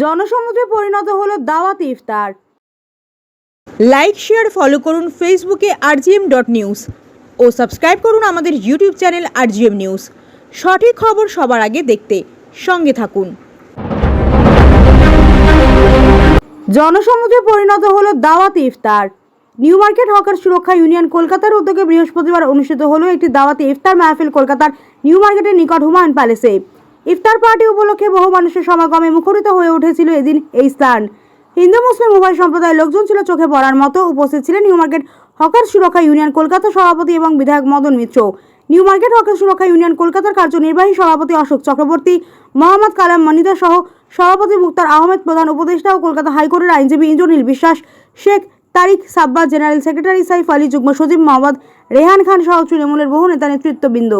জনসমুদ্রে পরিণত হলো দাওয়াত ইফতার। লাইক শেয়ার ফলো করুন ফেসবুকে আরজিএম ডট নিউজ ও সাবস্ক্রাইব করুন আমাদের ইউটিউব চ্যানেল আরজিএম নিউজ সঠিক খবর সবার আগে দেখতে সঙ্গে থাকুন। জনসমুদ্রে পরিণত হলো দাওয়াত ইফতার। নিউ মার্কেট হকার সুরক্ষা ইউনিয়ন কলকাতার উদ্যোগে বৃহস্পতিবার অনুষ্ঠিত হলো একটি দাওয়াতে ইফতার মাহফিল কলকাতার নিউ মার্কেটের নিকট হুমায়ুন প্যালেসে ইফতার পার্টি উপলক্ষে বহু মানুষের সমাগমে মুখরিত হয়ে উঠেছিল এদিন এই স্থান। হিন্দু, মুসলিম উভয় সম্প্রদায়ের লোকজন ছিল চোখে পড়ার মতো। উপস্থিত ছিলেন নিউ মার্কেট হকার সুরক্ষা ইউনিয়ন কলকাতা সভাপতি এবং বিধায়ক Madan Mitra. New market hawker সুরক্ষা ইউনিয়ন কলকাতার কার্যনির্বাহী সভাপতি অশোক চক্রবর্তী, মোহাম্মদ কালাম মনিদা সহ সভাপতি মুক্তার আহমেদ প্রধান উপদেষ্টা ও কলকাতা হাইকোর্টের আইনজীবী ইন্দ্রনীল বিশ্বাস, শেখ তারিক সাব্বা জেনারেল সেক্রেটারি সাইফ আলী, যুগ্ম সচিব মোহাম্মদ রেহান খান সহ তৃণমূলের বহু নেতা নেতৃত্ববৃন্দ।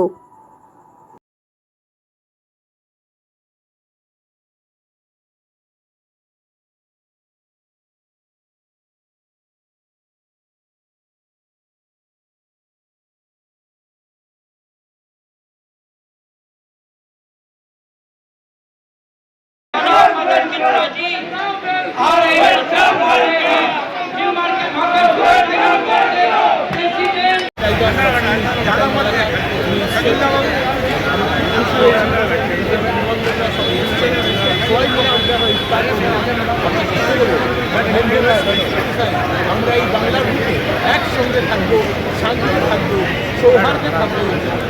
আমরা এই বাংলার বুকে একসঙ্গে থাকব শান্তিতে থাকব সৌহার্দে থাকব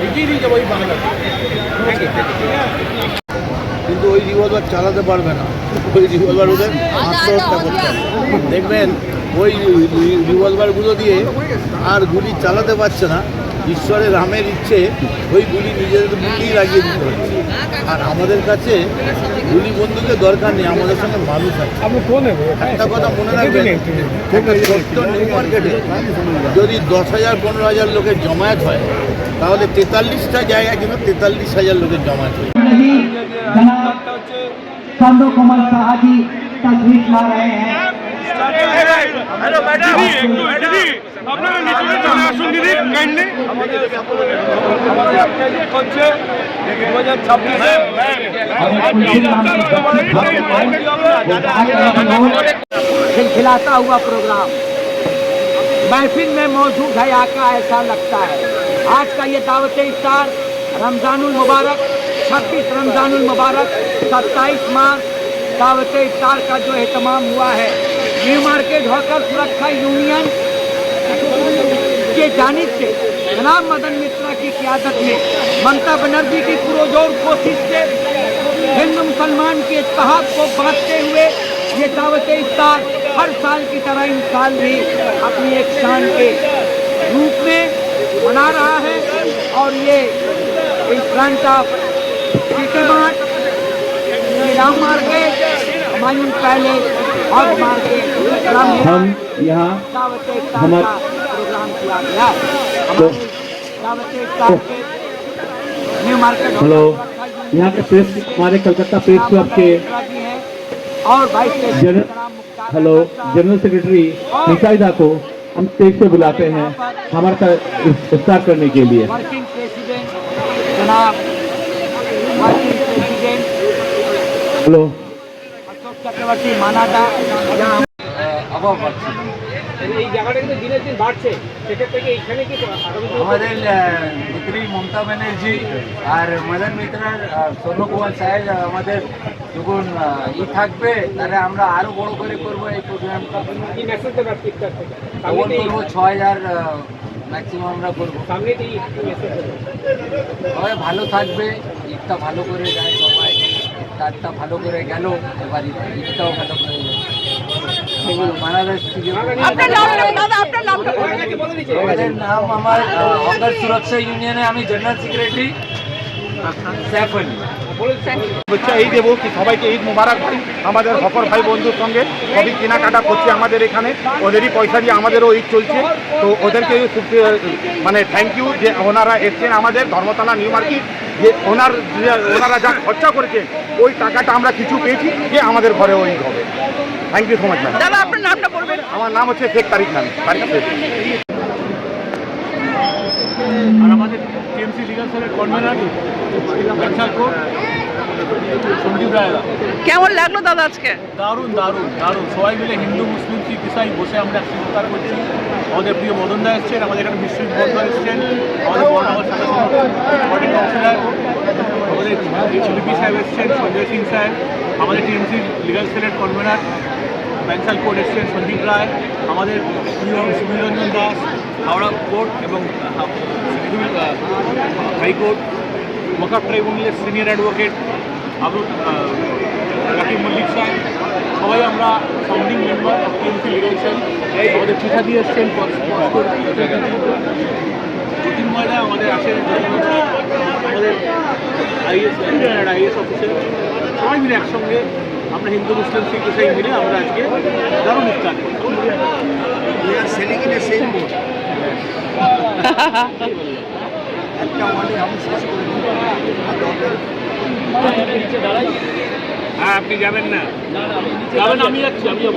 এগিয়ে নিয়ে যাব এই কিন্তু ওই রিভলভার চালাতে পারবে না। ওই রিভলভার ওদের আত্মহত্যা করতে দেখবেন, ওই রিভলভারগুলো দিয়ে আর গুলি চালাতে পারছে না। ঈশ্বরের রামের ইচ্ছে ওই গুলি নিজেদের মুখেই লাগিয়ে দিতে হচ্ছে আর আমাদের কাছে গুলি বন্দুকের দরকার নেই আমাদের সঙ্গে মানুষ আছে আমি ফোন নেবো একটা কথা মনে রাখবেন একটা ছোট্ট নিউ মার্কেটে যদি দশ হাজার পনেরো হাজার লোকের জমায়েত হয় তাহলে তেতাল্লিশটা জায়গায় কিন্তু তেতাল্লিশ হাজার লোকের জমায়েত হয় नहीं जनाब संदो कुमार साहजी तस्वीर ला रहे हैं হচ্ছে দু হাজার ছাব্বিশে खिलखिलाता हुआ प्रोग्राम महफिल में मौजूद है आका ऐसा लगता है आज का ये दावत इफ्तार रमजानुल मुबारक 26 रमजानुल मुबारक 27 मार्च दावत इफ्तार का जो एहतमाम हुआ है न्यू मार्केट हॉकर सुरक्षा यूनियन के जानिब से जनाब मदन मिश्रा की क्यादत में ममता बनर्जी की पुरजोर कोशिश से हिंदू मुसलमान के इतिहाद को बांटते हुए ये दावत इफ्तार हर साल की तरह इन साल भी अपनी एक शान के रूप में मना रहा है और ये front of mart Ram market Humayun palace और मार्केट राम यहाँ हमारे तो- हेलो यहाँ के प्रेस हमारे कलकत्ता प्रेस क्लब के और हेलो जनरल सेक्रेटरी निशाइदा को हम तेज से बुलाते हैं हमारे विस्तार करने के लिए। हेलो अशोक चक्रवर्ती माना था অভাব আছে এই জায়গাটা কিন্তু দিনের দিন বাড়ছে। সেক্ষেত্রে এইখানে কি আমাদের নেত্রী মমতা ব্যানার্জি আর মদন মিত্রার সোনু কুমার সাহেব আমাদের যখন ই থাকবে তাহলে আমরা আরও বড় করে করব এই প্রোগ্রামটা কি মেসেজ দেবে আজকে ইফতার থেকে তখন করব ছয় হাজার ম্যাক্সিমাম আমরা করব। সামনে সবাই ভালো থাকবে ঈদটা ভালো করে যায় সবাই। তারটা ভালো করে গেল এবার ঈদটাও ভালো করে গেল বাংলাদেশ থেকে আমাদের নাম আমার অঙ্গার সুরক্ষা ইউনিয়নে আমি জেনারেল সেক্রেটারি স্যাফ হচ্ছে এই দেবো কি সবাইকে ঈদ মুবারক ভাই। আমাদের হকর ভাই বন্ধুর সঙ্গে সবই কেনাকাটা করছে আমাদের এখানে। ওদেরই পয়সা দিয়ে আমাদেরও ঈদ চলছে। তো ওদেরকে খুব মানে থ্যাংক ইউ যে ওনারা এসছেন আমাদের ধর্মতলা নিউ মার্কেট। যে ওনার ওনারা যা খরচা করেছেন ওই টাকাটা আমরা কিছু পেয়েছি যে আমাদের ঘরে ওই হবে। Thank you so much ma'am দাদা আপনার নামটা বলবেন? আমার নাম হচ্ছে শেখ তারিক নাম তারিক শেখ। আর আমাদের টিএমসি লিগাল সেলের কনভেনার ব্যবসার সঞ্জীব রায়রা কেমন লাগল দাদা আজকে? দারুণ দারুণ দারুণ। সবাই মিলে হিন্দু মুসলিম শিখ ইসাই বসে আমরা একসাথে করছি। আমাদের প্রিয় মদন দা এসছেন আমাদের এখানে বিশ্বজিৎ বন্ধু এসছেন আমাদের কাউন্সিলর আমাদের সাহেব এসছেন সঞ্জয় সিং সাহেব আমাদের টিএমসি লিগাল সেলের কনভেনার ব্যাংসাল কোর্ট এসছেন সন্দীপ রায় আমাদের প্রিয় দাস হাওড়া কোর্ট এবং হাইকোর্ট ওয়াকাফ ট্রাইব্যুনালের সিনিয়র অ্যাডভোকেট আবুল রাকিব মল্লিক সাহেব সবাই আমরা founding member of TMC legal cell আমাদের পিঠা দিয়ে এসছেন জ্যোতির্ময়দা আমাদের আসেন আমাদের আইএস আইএস অফিসার সবাই মিলে একসঙ্গে আমরা হিন্দু মুসলিম শিখ ইসাই মিলে আমরা আজকে দারুণ ইফতার হ্যাঁ আপনি যাবেন না। যাবেন আমি যাচ্ছি আমি যাব।